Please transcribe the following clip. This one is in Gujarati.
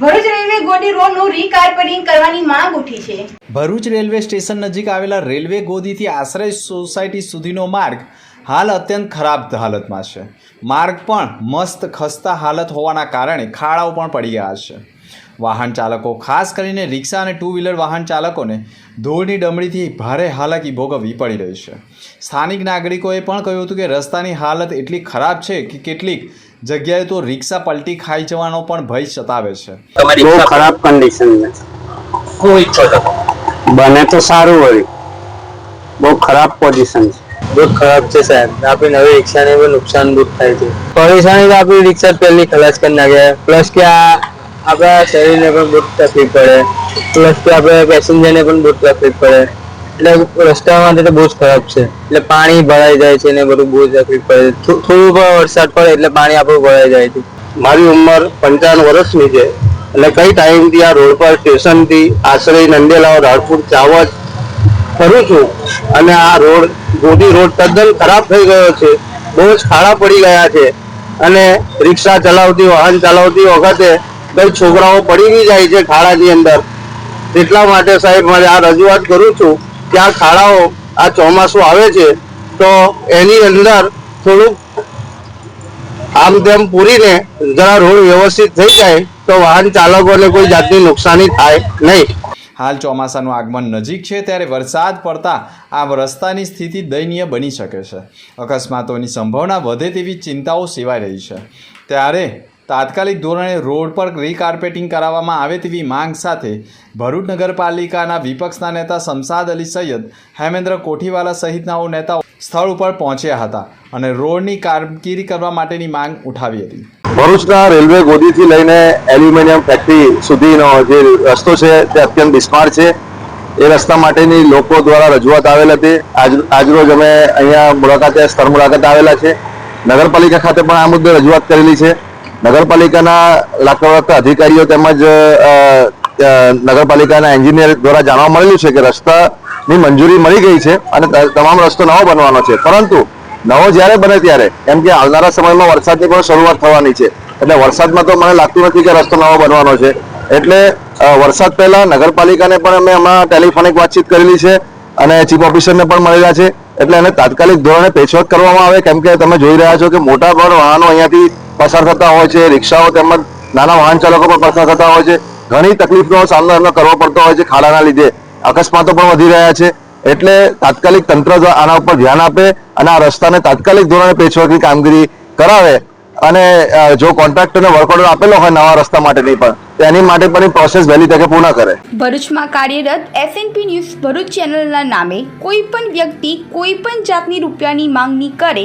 ભરૂચ રેલવે ગોડી રોડનું રીકાર્પેટિંગ કરવાની માંગ ઉઠી છે. ભરૂચ રેલવે સ્ટેશન નજીક આવેલા રેલવે ગોદીથી આશ્રય સોસાયટી સુધીનો માર્ગ હાલ અત્યંત ખરાબ હાલતમાં છે. માર્ગ પણ મસ્ત ખસ્તા હાલત હોવાના કારણે ખાડાઓ પણ પડી ગયા છે. વાહન ચાલકો, ખાસ કરીને રિક્ષા અને ટુ વ્હીલર વાહન ચાલકોને ધૂળની ડમડીથી ભારે હાલાકી ભોગવવી પડી રહી છે. સ્થાનિક નાગરિકોએ પણ કહ્યું હતું કે રસ્તાની હાલત એટલી ખરાબ છે કે કેટલીક જગ્યાએ તો રિક્ષા પલટી ખાઈ જવાનો પણ ભય સતાવે છે. તમારી બહુ ખરાબ કન્ડિશન છે. શું ઈચ્છો છો બને તો સારું હોય. બહુ ખરાબ પોઝિશન છે. બહુ ખરાબ છે સાહેબ. આપણી નવી રિક્ષાને પણ નુકસાન બહુ થાય છે. પરેશાની તો આપણી રિક્ષા પહેલી ખલાસ કરી નાખે. પ્લસ કે આ આપણા શરીરને પણ બહુ તકલીફ પડે. પ્લસ કે આપણે પેસેન્જરને પણ બહુ તકલીફ પડે. એટલે રસ્તા માટે તો બહુ જ ખરાબ છે. એટલે પાણી ભરાઈ જાય છે ને બધું બહુ તકલીફ પડે થોડું પણ વરસાદ પડે એટલે પાણી આપણું ભરાઈ જાય છે. મારી ઉંમર પંચાવન વર્ષની છે. એટલે કઈ ટાઈમથી આ રોડ પર સ્ટેશનથી આશરે નંદેલાવ રાણપુર ચાવજ કરું છું. અને આ રોડ, ગોદી રોડ તદ્દન ખરાબ થઈ ગયો છે. બહુ જ ખાડા પડી ગયા છે. અને રિક્ષા ચલાવતી, વાહન ચલાવતી વખતે કઈ છોકરાઓ પડી બી જાય છે ખાડાની અંદર. એટલા માટે સાહેબ, મારે આ રજૂઆત કરું છું આ ખાડાઓ આ ચોમાસું આવે છે, તો એની અંદર થોડુંક આમ તેમ પૂરીને જરા રોડ વ્યવસ્થિત થઈ જાય, તો વાહન ચાલકોને કોઈ જાતની નુકસાની થાય નહીં. હાલ ચોમાસાનું આગમન નજીક છે, ત્યારે વરસાદ પડતા આ રસ્તાની સ્થિતિ દયનીય બની શકે છે. અકસ્માતોની સંભાવના વધે તેવી ચિંતાઓ સેવાઈ રહી છે. ત્યારે તાત્કાલિક ધોરણે રોડ પર રીકાર્પેટિંગ કરાવવામાં આવે તેવી માંગ સાથે ભરૂચ નગરપાલિકાના વિપક્ષના નેતા શમસાદ અલી સૈયદ, હેમેન્દ્ર કોઠીવાલા સહિતનાઓ નેતાઓ સ્થળ ઉપર પહોંચ્યા હતા અને રોડની કામગીરી કરવા માટેની માંગ ઉઠાવી હતી. ભરૂચના રેલવે ગોદીથી લઈને એલ્યુમિનિયમ ફેક્ટરી સુધીનો જે રસ્તો છે તે અત્યંત બિસ્માર છે. એ રસ્તા માટેની લોકો દ્વારા રજૂઆત આવેલ હતી. આજ, આજરોજ અમે અહીંયા મુલાકાતે, સ્થળ મુલાકાત આવેલા છે. નગરપાલિકા ખાતે પણ આ મુદ્દે રજૂઆત કરેલી છે. નગરપાલિકાના લાગતા અધિકારીઓ તેમજ નગરપાલિકાના એન્જિનિયર દ્વારા જાણવા મળેલું છે કે રસ્તાની મંજૂરી મળી ગઈ છે અને તમામ રસ્તો નવો બનવાનો છે. પરંતુ નવો જ્યારે બને ત્યારે, કેમ કે આવનારા સમયમાં વરસાદની પણ શરૂઆત થવાની છે. એટલે વરસાદમાં તો મને લાગતું નથી કે રસ્તો નવો બનવાનો છે. એટલે વરસાદ પહેલા નગરપાલિકાને પણ અમે હમણાં ટેલિફોનિક વાતચીત કરેલી છે અને ચીફ ઓફિસરને પણ મળેલા છે. એટલે એને તાત્કાલિક ધોરણે પેચવર્ક કરવામાં આવે. કેમ કે તમે જોઈ રહ્યા છો કે મોટા પણ વાહનો અહીંયાથી પસાર થતા હોય છે, રિક્ષાઓ તેમજ નાના વાહન ચાલકો પણ પસાર થતા હોય છે. ઘણી તકલીફનો સામનો એમને કરવો પડતો હોય છે ખાડાના લીધે. અકસ્માતો પણ વધી રહ્યા છે. એટલે તાત્કાલિક તંત્ર આના ઉપર ધ્યાન આપે અને આ રસ્તાને તાત્કાલિક ધોરણે પેચવર્કની કામગીરી કરાવે અને જો કોન્ટ્રાક્ટરને વર્ક ઓર્ડર આપેલો હોય નવા રસ્તા માટેની પણ, તો એની માટે પણ પ્રોસેસ વહેલી તકે પૂર્ણ કરે. ભરૂચમાં કાર્યરત એસએનપી ન્યૂઝ ભરૂચ ચેનલના નામે કોઈ પણ વ્યક્તિ કોઈ પણ જાતની રૂપિયાની માંગણી કરે